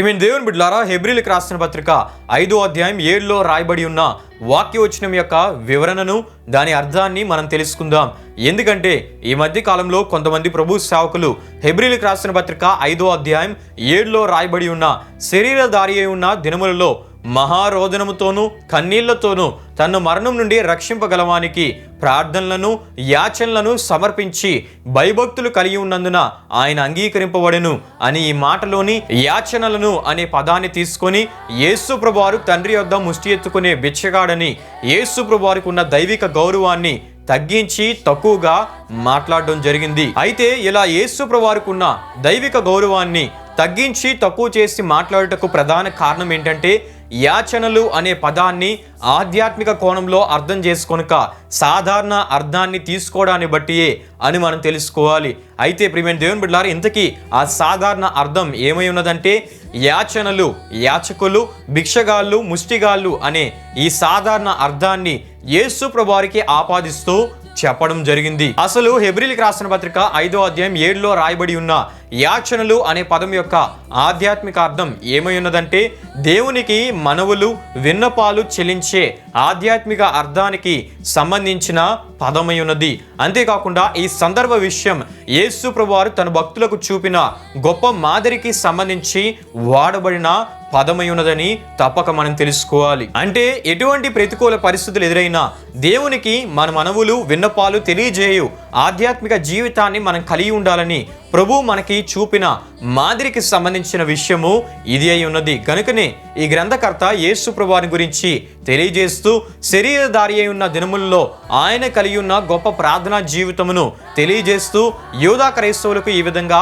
ప్రిమిన్ దేవుని బిడ్లారా హెబ్రిల్కి రాసిన పత్రిక ఐదో అధ్యాయం ఏడులో రాయబడి ఉన్న వాక్యవచనం యొక్క వివరణను దాని అర్థాన్ని మనం తెలుసుకుందాం. ఎందుకంటే ఈ మధ్య కాలంలో కొంతమంది ప్రభు సేవకులు హెబ్రిల్కి రాసిన పత్రిక ఐదో అధ్యాయం ఏడులో రాయబడి ఉన్న శరీరధారి అయి ఉన్న దినములలో మహారోదనముతోనూ కన్నీళ్ళతోనూ తన్ను మరణం నుండి రక్షింపగలవానికి ప్రార్థనలను యాచనలను సమర్పించి భయభక్తులు కలిగి ఉన్నందున ఆయన అంగీకరింపబడెను అని ఈ మాటలోని యాచనలను అనే పదాన్ని తీసుకొని యేసుప్రభువారు తండ్రి యొద్ద ముష్టి ఎత్తుకునే బిచ్చగాడని యేసుప్రభువారికి ఉన్న దైవిక గౌరవాన్ని తగ్గించి తక్కువగా మాట్లాడడం జరిగింది. అయితే ఇలా యేసు ఉన్న దైవిక గౌరవాన్ని తగ్గించి తక్కువ చేసి మాట్లాడుటకు ప్రధాన కారణం ఏంటంటే యాచనలు అనే పదాన్ని ఆధ్యాత్మిక కోణంలో అర్థం చేసుకొనక సాధారణ అర్థాన్ని తీసుకోవడాన్ని బట్టియే అని మనం తెలుసుకోవాలి. అయితే ప్రియమైన దేవుని బిడ్డారు ఇంతకీ ఆ సాధారణ అర్థం ఏమై ఉన్నదంటే యాచనలు యాచకులు భిక్షగాళ్ళు ముష్టిగాళ్ళు అనే ఈ సాధారణ అర్థాన్ని యేసు ప్రభువారికి ఆపాదిస్తూ చెప్పడం జరిగింది. అసలు హెబ్రిల్కి రాసిన పత్రిక ఐదో అధ్యాయం ఏడులో రాయబడి ఉన్న యాచనలు అనే పదం యొక్క ఆధ్యాత్మిక అర్థం ఏమై ఉన్నదంటే దేవునికి మనవులు విన్నపాలు చెల్లించే ఆధ్యాత్మిక అర్థానికి సంబంధించిన పదమై ఉన్నది. అంతేకాకుండా ఈ సందర్భ విషయం యేసు ప్రభువారు తన భక్తులకు చూపిన గొప్ప మాదిరికి సంబంధించి వాడబడిన పదమై ఉన్నదని తప్పక మనం తెలుసుకోవాలి. అంటే ఎటువంటి ప్రతికూల పరిస్థితులు ఎదురైనా దేవునికి మన మనవులు విన్నపాలు తెలియజేయు ఆధ్యాత్మిక జీవితాన్ని మనం కలిగి ఉండాలని ప్రభు మనకి చూపిన మాదిరికి సంబంధించిన విషయము ఇది అయి ఉన్నది. కనుకనే ఈ గ్రంథకర్త యేసు ప్రభువారి గురించి తెలియజేస్తూ శరీరధారి అయి ఉన్న దినములలో ఆయన కలిగి ఉన్న గొప్ప ప్రార్థనా జీవితమును తెలియజేస్తూ యోధా క్రైస్తవులకు ఈ విధంగా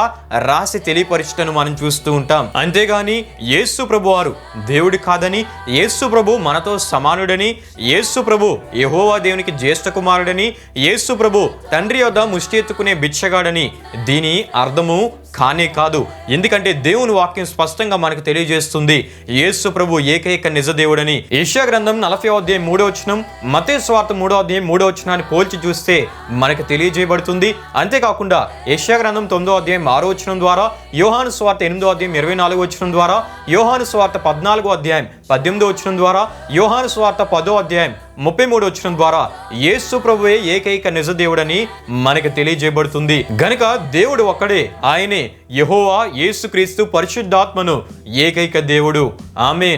రాసి తెలియపరచటను మనం చూస్తూ ఉంటాం. అంతేగాని యేసు ప్రభు వారు కాదని యేసు ప్రభు మనతో సమానుడని యేసు ప్రభు యహోవా దేవునికి జ్యేష్ఠ కుమారుడని యేసు ప్రభు తండ్రి యొద్ద ముష్టి ఎత్తుకునే బిచ్చగాడని దీని അർദ്ധമു కానే కాదు ఎందుకంటే దేవుని వాక్యం స్పష్టంగా మనకు తెలియజేస్తుంది. యేసు ప్రభు ఏకైక నిజ దేవుడని. ఏషియా గ్రంథం నలభై అధ్యాయం మూడో వచనం మతే స్వార్థ మూడో అధ్యాయం మూడో వచనాన్ని పోల్చి చూస్తే మనకు తెలియజేయబడుతుంది. అంతేకాకుండా ఏషియా గ్రంథం తొమ్మిదో అధ్యాయం ఆరో వచనం ద్వారా యోహాను స్వార్థ ఎనిమిదో అధ్యాయం ఇరవై నాలుగో వచనం ద్వారా యోహాను స్వార్థ పద్నాలుగో అధ్యాయం పద్దెనిమిదో వచనం ద్వారా యోహాను స్వార్థ పదో అధ్యాయం ముప్పై మూడు వచ్చిన ద్వారా యేసు ప్రభువే ఏకైక నిజ దేవుడని మనకు తెలియజేయబడుతుంది. గనుక దేవుడు ఒక్కడే ఆయనే యహోవా యేసుక్రీస్తు పరిశుద్ధాత్మను ఏకైక దేవుడు. ఆమె